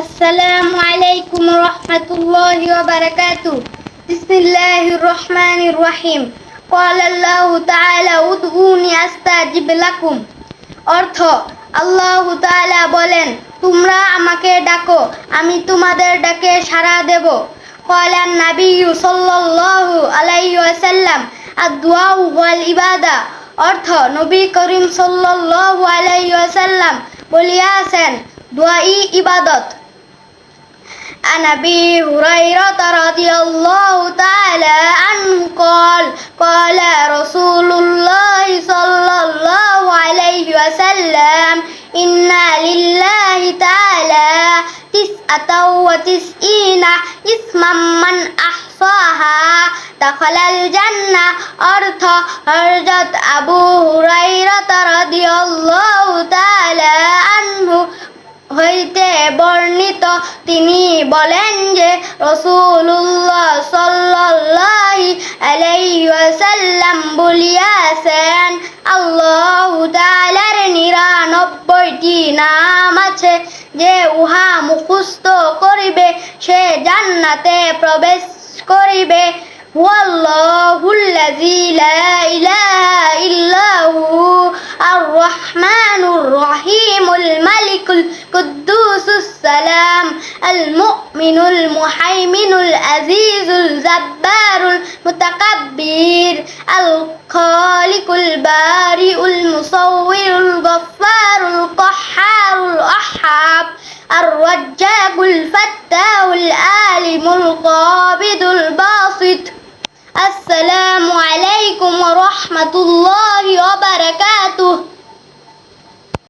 السلام عليكم ورحمة الله وبركاته بسم الله الرحمن الرحيم قال الله تعالى ادعوني أستجب لكم অর্থ আল্লাহ তাআলা বলেন তোমরা আমাকে ডাকো আমি তোমাদের ডাকে সাড়া দেব قال النبي صلى الله عليه وسلم الدعاء والعبادة অর্থ নবী করিম সাল্লাল্লাহু আলাইহি ওয়াসাল্লাম বলিয়াছেন দুআই ইবাদত عن أبي هريرة رضي الله تعالى عنه قال قال رسول الله صلى الله عليه وسلم إنا لله تعالى تسعة وتسعين اسما من أحصاها دخل الجنة. ارض هرجت أبو هريرة তিনি বলেন যে রসুল্লাহ সাল্লাল্লাহি আলাইহি ওয়াসাল্লাম বলিয়াছেন, আল্লাহ তাআলার নিরানব্বইটি নাম আছে, যে উহা মুখস্ত করিবে, সে জান্নাতে প্রবেশ করিবে। হুয়াল্লাহুল্লাযী লা ইলাহা ইল্লাহু আর রহমানুর রহিম। الملك القدوس السلام المؤمن المحيمن العزيز الجبار المتكبر الخالق البارئ المصور الغفار القحار الأحاب الرجاق الفتاح العالم القابض الباسط. السلام عليكم ورحمة الله وبركاته.